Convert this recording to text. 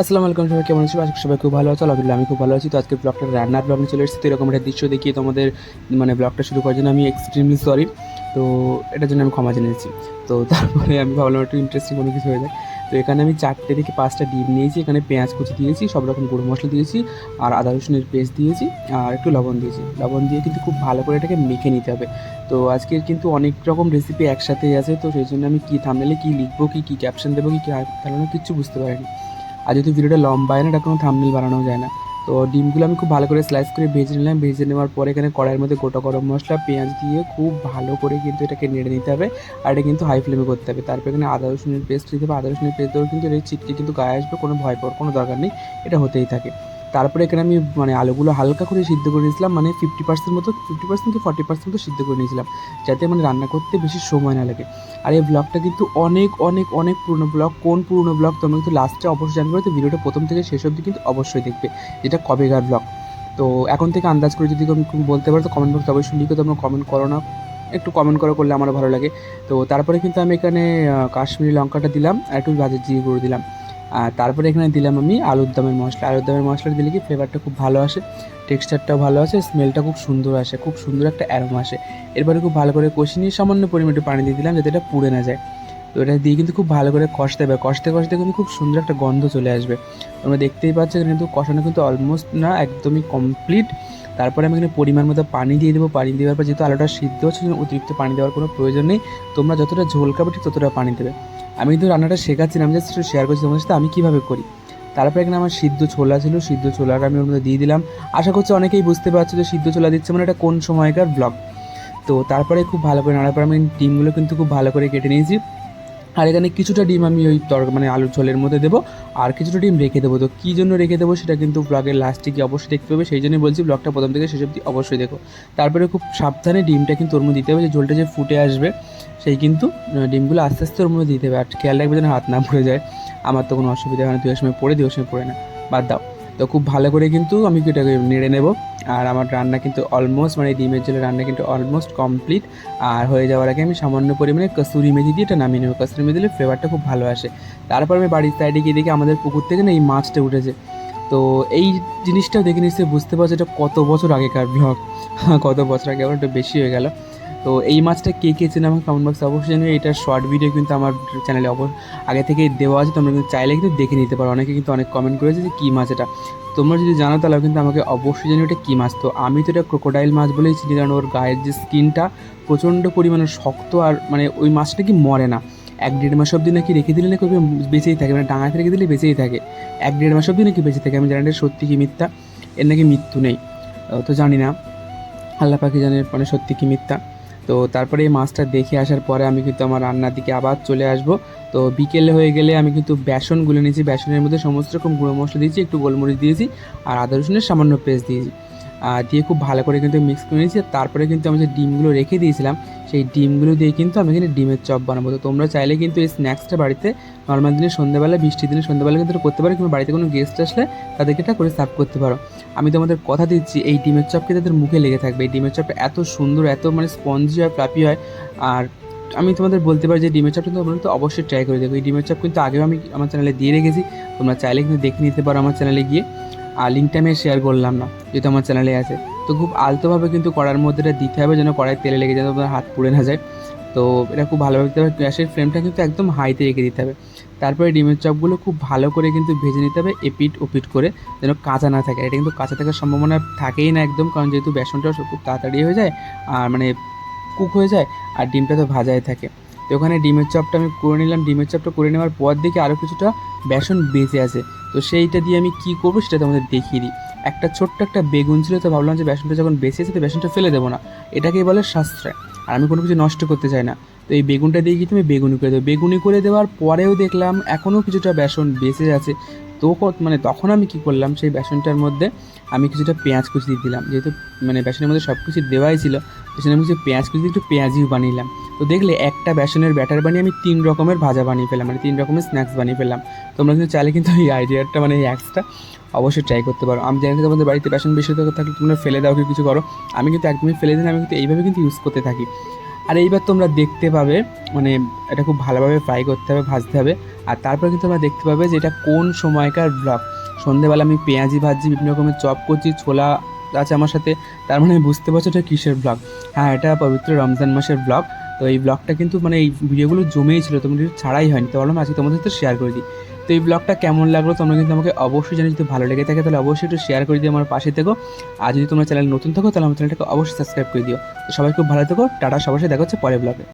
আসসালামু আলাইকুম সবাই, কেমন আছো? আজকে সবাই খুব ভালো আছো, আলহামদুলিল্লাহ আমি খুব ভালো আছি। তো আজকে ব্লগটা রান্নার ব্লগ চলে এসেছি। তো এরকম একটা দৃশ্য দেখিয়ে তোমাদের মানে ব্লগটা শুরু করার জন্য আমি এক্সট্রিমলি সরি তো এটার জন্য আমি ক্ষমা জেনেছি তো তারপরে আমি ভাবলাম একটু ইন্টারেস্টিং কোনো কিছু হয়ে যায় তো এখানে আমি চারটে থেকে পাঁচটা ডিম নিয়েছি, এখানে পেঁয়াজ কুচি দিয়েছি, সব রকম গুঁড়ো মশলা দিয়েছি, আর আদা রসুনের পেস্ট দিয়েছি, আর একটু লবণ দিয়েছি। লবণ দিয়ে কিন্তু খুব ভালো করে এটাকে মেখে নিতে হবে। তো আজকের কিন্তু অনেক রকম রেসিপি একসাথেই আছে। তো সেই জন্য আমি কী থামলে কী লিখব, কী কী ক্যাপশন দেবো, কী কী তাহলে কিচ্ছু বুঝতে পারিনি। আর যেহেতু ভিডিওটা লম্বা হয় না, এটা কোনো থামনেল বানানো যায় না। তো ডিমগুলো আমি খুব ভালো করে স্লাইস করে ভেজে নিলাম। ভেজে নেওয়ার পরে এখানে কড়াইয়ের মধ্যে গোটা গরম মশলা, পেঁয়াজ দিয়ে খুব ভালো করে কিন্তু এটাকে নেড়ে নিতে হবে। আর এটা কিন্তু হাই ফ্লেমে করতে হবে। তারপর এখানে আদা, রসুনের পেস্ট দিতে হবে আদা, রসুনের পেস্ট দেওয়ার কিন্তু এর চিটকে কিন্তু গায়ে আসবে, কোনো ভয় পাওয়ার কোনো দরকার নেই। এটা হতেই থাকে। তারপরে এখানে আমি মানে আলুগুলো হালকা করে সিদ্ধ করে নিয়েছিলাম মানে ফিফটি পার্সেন্ট মতো ফিফটি পার্সেন্ট কি ফর্টি পার্সেন্ট মতো সিদ্ধ করে নিয়েছিলাম, যাতে মানে রান্না করতে বেশি সময় না লাগে। আর এই ব্লগটা কিন্তু অনেক অনেক অনেক পুরনো ব্লগ কোন পুরনো ব্লগ তোমরা কিন্তু লাস্টে অবশ্যই জানবে, তো ভিডিওটা প্রথম থেকে শেষ অবধি কিন্তু অবশ্যই দেখবে, যেটা কবেকার ব্লগ তো এখন থেকে আন্দাজ করে যদি বলতে পারো, তো কমেন্ট বক্সে অবশ্যই লিখে, তোমরা কমেন্ট করো না। একটু কমেন্ট করে, করলে আমার ভালো লাগে। তো তারপরে কিন্তু আমি এখানে কাশ্মীরি লঙ্কাটা দিলাম, আর একটু ভাজা জিরে গুঁড়ো দিলাম। আর তারপরে এখানে দিলাম আমি আলুর দমের মশলা। আলুর দমের মশলাটা দিলে কি ফ্লেভারটা খুব ভালো আসে টেক্সচারটাও ভালো আসে স্মেলটা খুব সুন্দর আসে, খুব সুন্দর একটা অ্যারোমা আসে। এরপরে খুব ভালো করে কষে নিয়ে সামান্য পরিমাণে পানি দিয়ে দিলাম যাতে এটা পুড়ে না যায়। তো এটা দিয়ে কিন্তু খুব ভালো করে কষতে হবে। কষতে কষতে কিন্তু খুব সুন্দর একটা গন্ধ চলে আসবে। তোমরা দেখতেই পাচ্ছ কিন্তু কষানো কিন্তু অলমোস্ট না, একদমই কমপ্লিট তারপরে আমি এখানে পরিমাণ মতো পানি দিয়ে দেবো। পানি দেওয়ার পর যেহেতু আলুটা সিদ্ধ হচ্ছে অতিরিক্ত পানি দেওয়ার কোনো প্রয়োজন নেই। তোমরা যতটা ঝোল খাবে ঠিক ততটা পানি দেবে। আমি তো রান্নাটা শেখাচ্ছিলাম জাস্ট শেয়ার করছি তোমার সাথে, আমি কীভাবে করি। তারপরে এখানে আমার সিদ্ধ ছোলা ছিল, সিদ্ধ ছোলাটা আমি ওর মধ্যে দিয়ে দিলাম। আশা করছি অনেকেই বুঝতে পারছ যে সিদ্ধ ছোলা দিচ্ছে মানে এটা কোন সময়কার ব্লগ তো তারপরে খুব ভালো করে নাড়ার পর আমি ডিমগুলো কিন্তু খুব ভালো করে কেটে নিয়েছি। আর এখানে কিছুটা ডিম আমি ওই তর মানে আলুর ঝোলের মধ্যে দেবো, আর কিছুটা ডিম রেখে দেবো। তো কী জন্য রেখে দেবো সেটা কিন্তু ব্লগের লাস্টে গিয়ে অবশ্যই দেখতে হবে। সেই জন্যই বলছি ব্লগটা প্রথম থেকে শেষ অবধি অবশ্যই দেখো। তারপরে খুব সাবধানে ডিমটা কিন্তু ওর মধ্যে দিতে হবে যে ঝোলটা যে ফুটে আসবে, সেই কিন্তু ডিমগুলো আস্তে আস্তে ওর মধ্যে দিতে হবে। আর খেয়াল রাখবে যেন হাত না পড়ে যায়। আমার তো কোনো অসুবিধা হয় না, দুই সময় পড়ে, দুই সময় পড়ে না। বাদ দাও। তো খুব ভালো করে কিন্তু আমি এটাকে নেড়ে নেব। আর আমার রান্না কিন্তু অলমোস্ট মানে ডিমের ঝোলের রান্না কিন্তু অলমোস্ট কমপ্লিট আর হয়ে যাওয়ার আগে আমি সামান্য পরিমাণে কসুরি মেথি দিয়ে এটা নামিয়ে নেব। কসুরি মেথি দিলে ফ্লেভারটা খুব ভালো আসে। তারপর আমি বাড়ির সাইডে গিয়ে দেখি আমাদের পুকুর থেকে না এই মাছটা উঠেছে। তো এই জিনিসটা দেখে নিশ্চয়ই বুঝতে পারছ এটা কত বছর আগেকার ব্লগ কত বছর আগে আবার একটু বেশি হয়ে গেল। তো এই মাছটা কে কে চেনে আমাকে কমেন্ট বক্সে অবশ্যই জানিয়ে এটার শর্ট ভিডিও কিন্তু আমার চ্যানেলে অবশ্য আগে থেকেই দেওয়া আছে, তোমরা কিন্তু চাইলে কিন্তু দেখে নিতে পারো। অনেকে কিন্তু অনেক কমেন্ট করেছে যে কী মাছ এটা। তোমরা যদি জানো তাহলে কিন্তু আমাকে অবশ্যই জানি ওটা কী মাছ। তো আমি তো এটা ক্রোকোডাইল মাছ বলেই চিনি, কারণ ওর গায়ের যে স্কিনটা প্রচণ্ড পরিমাণে শক্ত আর মানে ওই মাছটা কি মরে না। এক দেড় মাস অবধি নাকি রেখে দিলে নাকি বেঁচেই থাকে মানে ডাঙাতে রেখে দিলে বেঁচেই থাকে। এক দেড় মাস অবধি নাকি বেঁচে থাকে, আমি জানি সত্যি কি মিথ্যা, এর নাকি মৃত্যু নেই। তো জানি না, আল্লাহ পাখি জানে মানে সত্যি কি মিথ্যা। তো তারপরে এই মাছটা দেখে আসার পরে আমি কিন্তু আমার রান্নার দিকে আবার চলে আসব। তো বিকেল হয়ে গেলে আমি কিন্তু বেসন গুলে নিয়েছি, বেসনের মধ্যে সমস্ত রকম গুঁড়ো মশলা দিয়েছি, একটু গোলমরিচ দিয়েছি আর আদা রসুনের সামান্য পেস্ট দিয়েছি। আর দিয়ে খুব ভালো করে কিন্তু মিক্স করে নিয়েছি। তারপরে কিন্তু আমি যে ডিমগুলো রেখে দিয়েছিলাম সেই ডিমগুলো দিয়ে কিন্তু আমি এখানে ডিমের চপ বানাবো। তো তোমরা চাইলে কিন্তু এই স্ন্যাক্সটা বাড়িতে নর্মাল দিনে সন্ধ্যাবেলা, বৃষ্টির দিনে সন্ধ্যাবেলা কিন্তু করতে পারো কিংবা বাড়িতে কোনো গেস্ট আসলে তাদেরকে এটা করে সার্ভ করতে পারো। আমি তোমাদের কথা দিচ্ছি, এই ডিমের চপকে তাদের মুখে লেগে থাকবে? এই ডিমের চপটা এত সুন্দর, এত মানে স্পঞ্জি হয় ফ্লাপি হয়, আর আমি তোমাদের বলতে পারি যে ডিমের চপটা তোমরা কিন্তু অবশ্যই ট্রাই করে দেখো। এই ডিমের চপ কিন্তু আগেও আমি আমার চ্যানেলে দিয়ে রেখেছি, তোমরা চাইলে কিন্তু দেখে নিতে পারো আমার চ্যানেলে গিয়ে। আর লিঙ্কটা আমি শেয়ার করলাম না, যেহেতু আমার চ্যানেলে আছে। তো খুব আলতোভাবে কিন্তু কড়ার মধ্যে এটা দিতে হবে যেন কড়াই তেলে লেগে যায় তোমার হাত পুড়ে না যায়। তো এটা খুব ভালোভাবে দিতে হবে, গ্যাসের ফ্লেমটা কিন্তু একদম হাইতে রেখে দিতে হবে। তারপরে ডিমের চপগুলো খুব ভালো করে কিন্তু ভেজে নিতে হবে, এপিট ওপিট করে, যেন কাঁচা না থাকে। এটা কিন্তু কাঁচা থাকার সম্ভাবনা থাকেই না একদম, কারণ যেহেতু বেসনটা খুব তাড়াতাড়ি হয়ে যায়, আর মানে কুক হয়ে যায়, আর ডিমটা তো ভাজাই থাকে। তো ওখানে ডিমের চপটা আমি করে নিলাম। ডিমের চপটা করে নেওয়ার পর দেখে আরও কিছুটা বেসন বেঁচে আছে। তো সেইটা দিয়ে আমি কী করব সেটা তোমাদের দেখিয়ে দিই। একটা ছোট্ট একটা বেগুন ছিল, তো ভাবলাম যে বেসনটা যখন বেঁচে তো বেসনটা ফেলে দেবো না। এটাকেই বলে সাশ্রয়। আর আমি কোনো কিছু নষ্ট করতে চাই না। তো এই বেগুনটা দিয়ে কি তুমি বেগুনি করে দেবো? বেগুনি করে দেওয়ার পরেও দেখলাম এখনও কিছুটা বেসন বেঁচে আছে। তো মানে তখন আমি কি করলাম, সেই বেসনটার মধ্যে আমি কিছুটা পেঁয়াজ কুচি দিয়ে দিলাম। যেহেতু মানে বেসনের মধ্যে সব কিছু দেওয়াই ছিল তো আমি পেঁয়াজ কুচি, একটু পেঁয়াজিও বানিয়ে তো দেখলে একটা বেসনের ব্যাটার বানিয়ে আমি তিন রকমের ভাজা বানিয়ে ফেলাম মানে তিন রকমের স্ন্যাক্স বানিয়ে ফেললাম। তোমরা কিন্তু চাইলে কিন্তু এই আইডিয়াটা মানে এই অ্যাক্সটা অবশ্যই ট্রাই করতে পারো। আমি জানি তোমাদের বাড়িতে বেসন বেশি থাকলে তোমরা ফেলে দাও কি কিছু করো। আমি কিন্তু একদমই ফেলে দিন আমি কিন্তু এইভাবে কিন্তু ইউজ করতে থাকি। আর এইবার তোমরা দেখতে পাবে মানে এটা খুব ভালোভাবে ফ্রাই করতে হবে, ভাজতে হবে। আর তারপর কিন্তু তোমরা দেখতে পাবে যে এটা কোন সময়কার ব্লগ সন্ধেবেলা আমি পেঁয়াজি ভাজছি, বিভিন্ন রকমের চপ করছি, ছোলা আছে আমার সাথে। তার মানে বুঝতে পারছ এটা কিসের ব্লগ হ্যাঁ এটা পবিত্র রমজান মাসের ব্লগ তো এই ব্লগটা কিন্তু মানে এই ভিডিওগুলো জমেই ছিল তোমরা কিন্তু ছাড়াই হয়নি। তো ভাবলাম আজকে তোমাদের সাথে শেয়ার করে দিই। তো এই ব্লগটা কেমন লাগল তোমরা কিন্তু আমাকে অবশ্যই জানি যদি ভালো লেগে থাকে তাহলে অবশ্যই একটু শেয়ার করে দিও আমার পাশে থেকো। আর যদি তোমরা চ্যানেল নতুন থাকো তাহলে আমার চ্যানেলটাকে অবশ্যই সাবস্ক্রাইব করে দিও। তো সবাই খুব ভালো থেকো। টাটা, সবার সাথে দেখা হচ্ছে পরের ব্লগে